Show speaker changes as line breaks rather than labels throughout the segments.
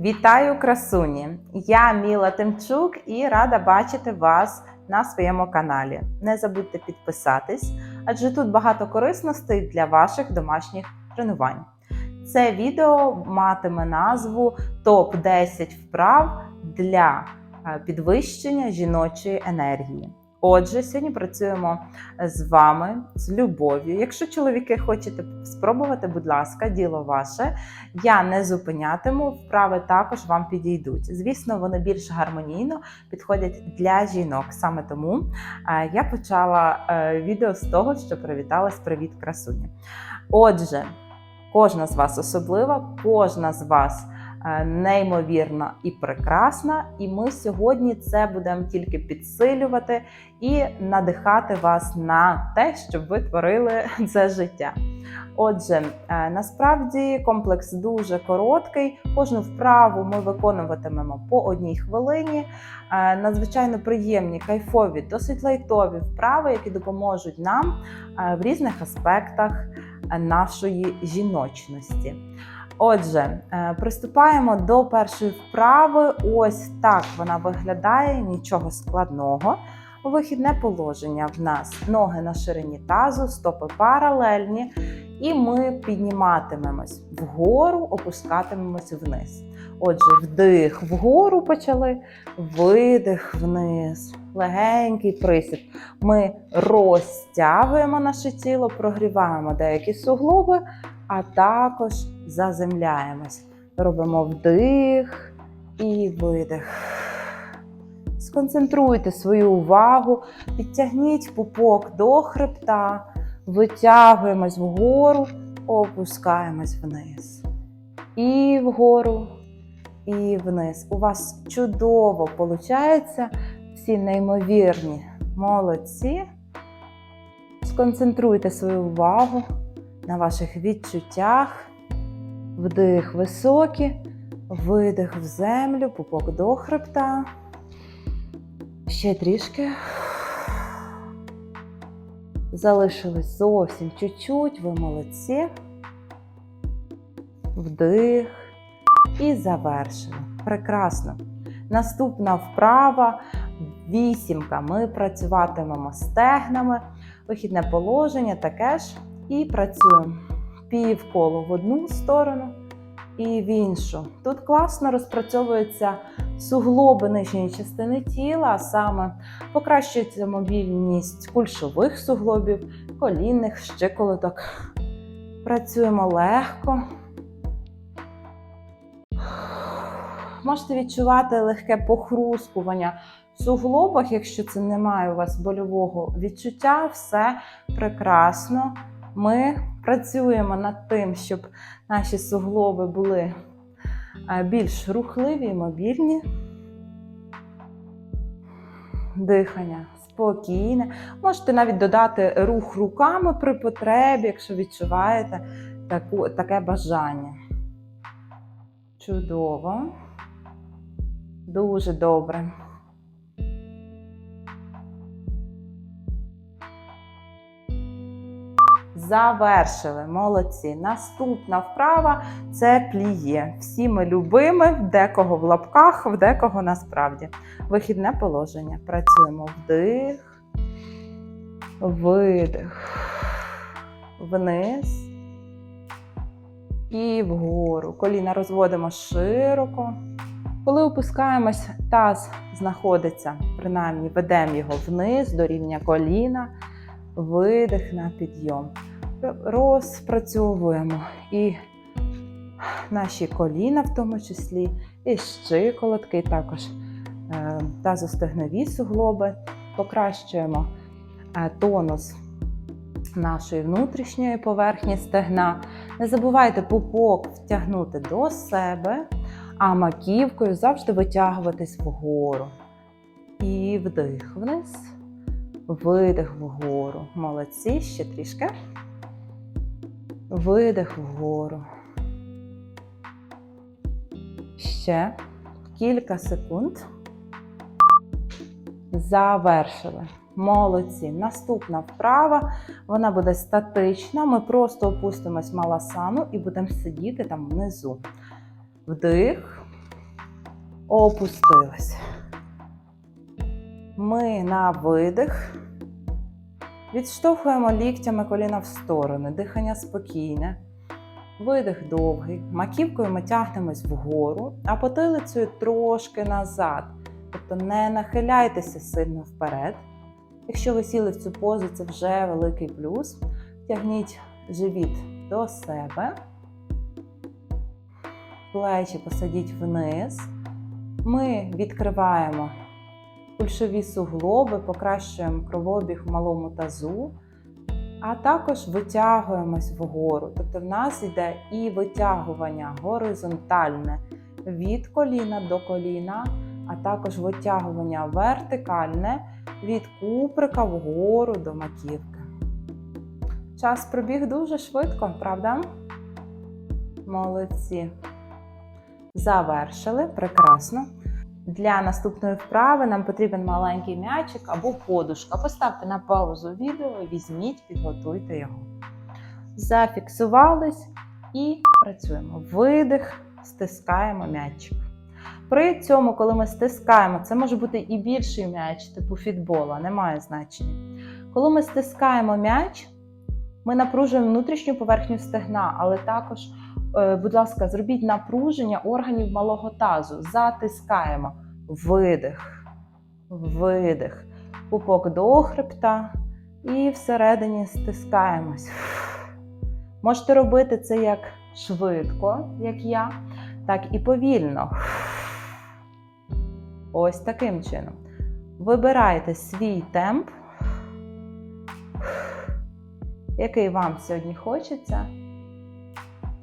Вітаю, красуні! Я Міла Тимчук і рада бачити вас на своєму каналі. Не забудьте підписатись, адже тут багато корисностей для ваших домашніх тренувань. Це відео матиме назву Топ 10 вправ для е, підвищення жіночої енергії. Отже, сьогодні працюємо з вами з любов'ю. Якщо чоловіки хочете спробувати, будь ласка, діло ваше. Я не зупинятиму, вправи також вам підійдуть. Звісно, вони більш гармонійно підходять для жінок. Саме тому е, я почала е, відео з того, що привіталась привіт красуні. Отже, кожна з вас особлива, кожна з вас е, неймовірна і прекрасна. І ми сьогодні це будемо тільки підсилювати і надихати вас на те, щоб ви творили це життя. Отже, е, насправді комплекс дуже короткий. Кожну вправу ми виконуватимемо по одній хвилині. Е, Надзвичайно приємні, кайфові, досить лайтові вправи, які допоможуть нам е, в різних аспектах е, нашої жіночності. Отже, е, приступаємо до першої вправи. Ось так вона виглядає, нічого складного. Вихідне положення в нас ноги на ширині тазу, стопи паралельні, і ми підніматимемось вгору, опускатимемось вниз. Отже, вдих вгору почали, видих вниз, легенький присід. Ми розтягуємо наше тіло, прогріваємо деякі суглоби, а також заземляємось. Робимо вдих і видих. Сконцентруйте свою увагу, підтягніть пупок до хребта, витягуємось вгору, опускаємось вниз. І вгору, і вниз. У вас чудово виходить, всі неймовірні молодці. Сконцентруйте свою увагу на ваших відчуттях. Вдих високий, видих в землю, пупок до хребта. Ще трішки. Залишилось зовсім чуть-чуть, ви молодці. Вдих і завершили. Прекрасно. Наступна вправа вісімка. Ми працюватимемо стегнами, вихідне положення таке ж. І працюємо півколо в одну сторону і в іншу. Тут класно розпрацьовуються суглоби нижньої частини тіла, а саме покращується мобільність кульшових суглобів, колінних, щиколоток. Працюємо легко. Можете відчувати легке похрускування в суглобах, якщо це немає у вас больового відчуття, все прекрасно. Ми працюємо над тим, щоб наші суглоби були більш рухливі і мобільні. Дихання спокійне. Можете навіть додати рух руками при потребі, якщо відчуваєте таку, таке бажання. Чудово. Дуже добре. Завершили, молодці. Наступна вправа це пліє. Всі ми любими, в декого в лапках, в декого насправді. Вихідне положення. Працюємо вдих, видих, вниз і вгору. Коліна розводимо широко. Коли опускаємось, таз знаходиться, принаймні ведемо його вниз до рівня коліна, видих на підйом. Розпрацьовуємо і наші коліна, в тому числі, і щиколотки, і також е, тазостегнові суглоби. Покращуємо е, тонус нашої внутрішньої поверхні стегна. Не забувайте пупок втягнути до себе а маківкою завжди витягуватись вгору. І вдих вниз, видих вгору. Молодці, ще трішки. Видих вгору. Ще кілька секунд. Завершили. Молодці. Наступна вправа, вона буде статична. Ми просто опустимось маласану і будемо сидіти там внизу. Вдих, Опустились. Ми на видих. Відштовхуємо ліктями коліна в сторони. Дихання спокійне. Видих довгий. Маківкою ми тягнемось вгору, а потилицею трошки назад. Тобто не нахиляйтеся сильно вперед. Якщо ви сіли в цю позу, це вже великий плюс. Тягніть живіт до себе. Плечі посадіть вниз. Ми відкриваємо кульшові суглоби, покращуємо кровообіг в малому тазу, а також витягуємось вгору. Тобто в нас йде і витягування горизонтальне від коліна до коліна, а також витягування вертикальне від куприка вгору до маківки. Час пробіг дуже швидко, правда? Молодці. Завершили. Прекрасно. Для наступної вправи нам потрібен маленький м'ячик або подушка. Поставте на паузу відео, візьміть, підготуйте його. Зафіксувались і працюємо. Видих, стискаємо м'ячик. При цьому, коли ми стискаємо, це може бути і більший м'яч, типу фітбола, немає значення. Коли ми стискаємо м'яч, ми напружуємо внутрішню поверхню стегна, але також, будь ласка, зробіть напруження органів малого тазу. Затискаємо. Видих, видих. Пупок до хребта і всередині стискаємось. Можете робити це як швидко, як я, так і повільно. Ось таким чином. Вибирайте свій темп, який вам сьогодні хочеться.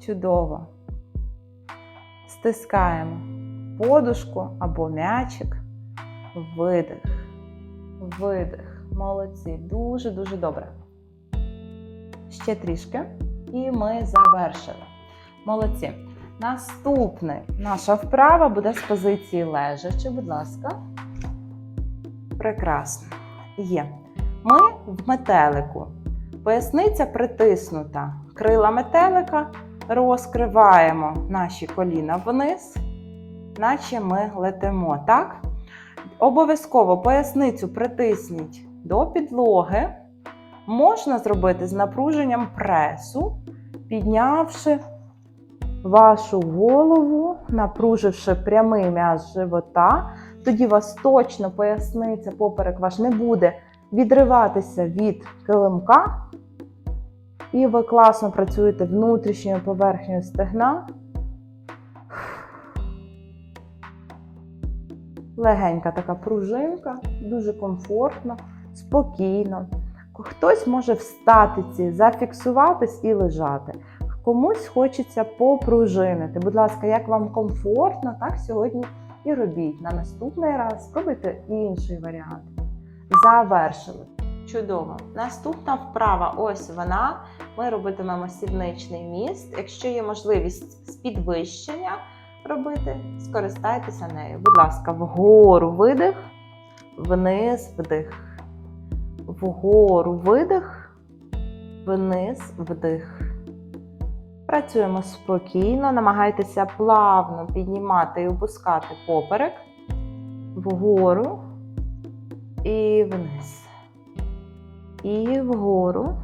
Чудово. Стискаємо подушку або м'ячик. Видих. Видих. Молодці. Дуже-дуже добре. Ще трішки. І ми завершили. Молодці. Наступна наша вправа буде з позиції лежачи, будь ласка. Прекрасно. Є. Ми в метелику. Поясниця притиснута. Крила метелика. Розкриваємо наші коліна вниз, наче ми летимо. Так? Обов'язково поясницю притисніть до підлоги. Можна зробити з напруженням пресу, піднявши вашу голову, напруживши прямий м'яз живота, тоді вас точно поясниця, поперек ваш не буде відриватися від килимка. І ви класно працюєте внутрішньою поверхнею стегна. Легенька така пружинка, дуже комфортно, спокійно. Хтось може в статиці зафіксуватись і лежати. Комусь хочеться попружинити. Будь ласка, як вам комфортно, так сьогодні і робіть. На наступний раз спробуйте інший варіант. Завершили. Чудово. Наступна вправа, ось вона. Ми робитимемо сідничний міст. Якщо є можливість з підвищення робити, скористайтеся нею. Будь ласка, вгору видих, вниз вдих. Вгору видих, вниз вдих. Працюємо спокійно, намагайтеся плавно піднімати і опускати поперек вгору і вниз. І вгору,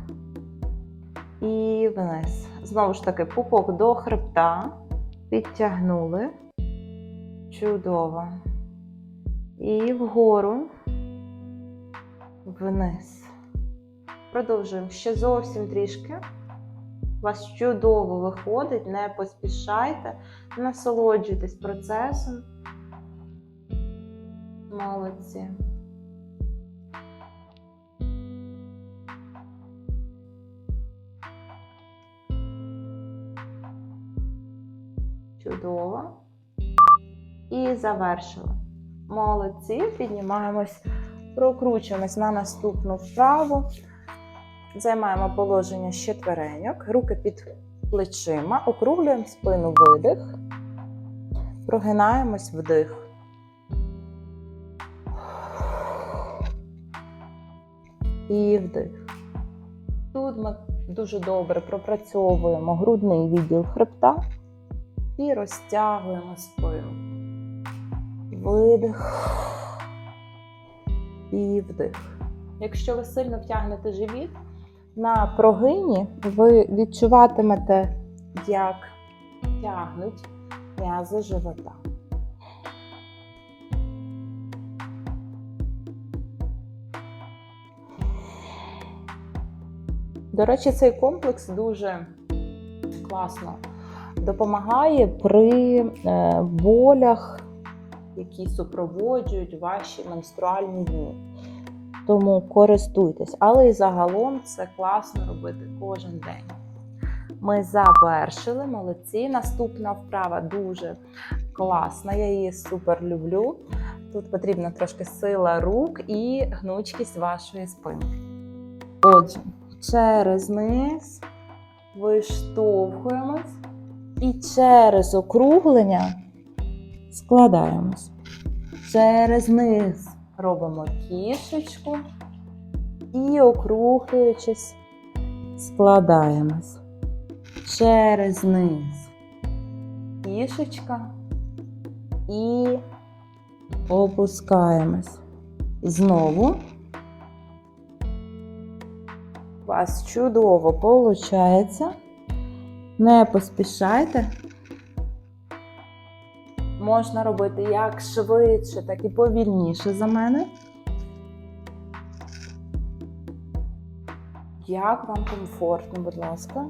і вниз. Знову ж таки, пупок до хребта. Підтягнули. Чудово. І вгору, вниз. Продовжуємо ще зовсім трішки. У вас чудово виходить, не поспішайте, насолоджуйтесь процесом. Молодці. Чудово. І завершили. Молодці. Піднімаємось, прокручуємось на наступну вправу. Займаємо положення з четвереньок, руки під плечима, округлюємо спину видих, прогинаємось вдих. І вдих. Тут ми дуже добре пропрацьовуємо грудний відділ хребта і розтягуємо спину. видих. І вдих. Якщо ви сильно втягнете живіт, на прогині ви відчуватимете, як тягнуть м'язи живота. До речі, цей комплекс дуже класно допомагає при е, болях, які супроводжують ваші менструальні дні. Тому користуйтесь, але і загалом це класно робити кожен день. Ми завершили, молодці. Наступна вправа дуже класна. Я її супер люблю. Тут потрібна трошки сила рук і гнучкість вашої спинки. Отже, через низ виштовхуємось і через округлення складаємось. Через низ робимо кішечку і округлюючись, складаємось. Через низ кішечка і опускаємось. Знову. У вас чудово виходить. Не поспішайте. Можна робити як швидше, так і повільніше за мене. Як вам комфортно, будь ласка.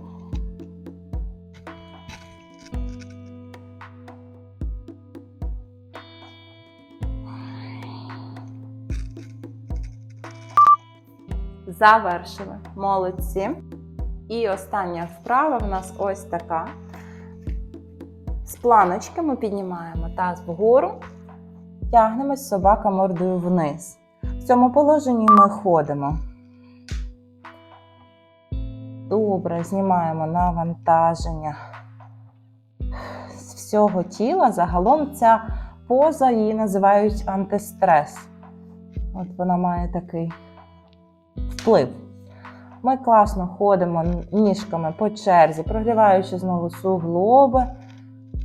Завершили. Молодці. І остання вправа в нас ось така. З планочки ми піднімаємо таз вгору, тягнемось собака мордою вниз. В цьому положенні ми ходимо. Добре, знімаємо навантаження з всього тіла. Загалом ця поза її називають антистрес. От вона має такий вплив. Ми класно ходимо ніжками по черзі, прогріваючи знову суглоби.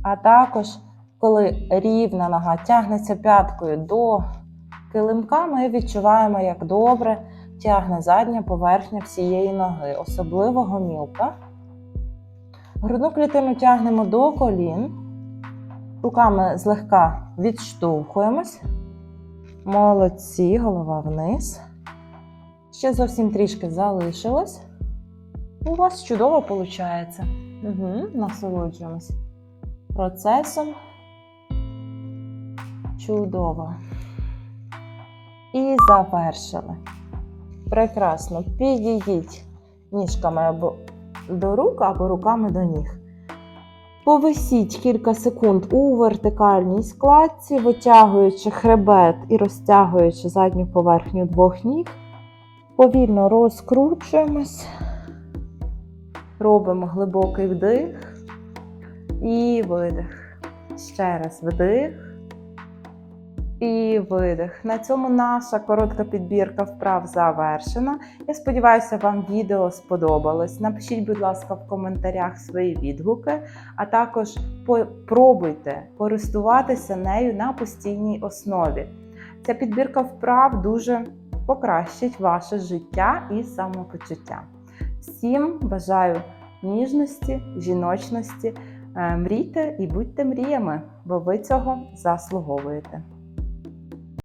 А також, коли рівна нога тягнеться п'яткою до килимка, ми відчуваємо, як добре тягне задня поверхня всієї ноги, особливо гомілка. Грудну клітину тягнемо до колін. Руками злегка відштовхуємось. Молодці, голова вниз. Ще зовсім трішки залишилось. У вас чудово виходить. Угу, насолоджуємось процесом. Чудово. І завершили. Прекрасно. Підійдіть ніжками або до рук, або руками до ніг. Повисіть кілька секунд у вертикальній складці, витягуючи хребет і розтягуючи задню поверхню двох ніг. Повільно розкручуємось. Робимо глибокий вдих. І видих. Ще раз вдих. І видих. На цьому наша коротка підбірка вправ завершена. Я сподіваюся, вам відео сподобалось. Напишіть, будь ласка, в коментарях свої відгуки, а також попробуйте користуватися нею на постійній основі. Ця підбірка вправ дуже покращить ваше життя і самопочуття. Всім бажаю ніжності, жіночності. Мрійте і будьте мріями, бо ви цього заслуговуєте.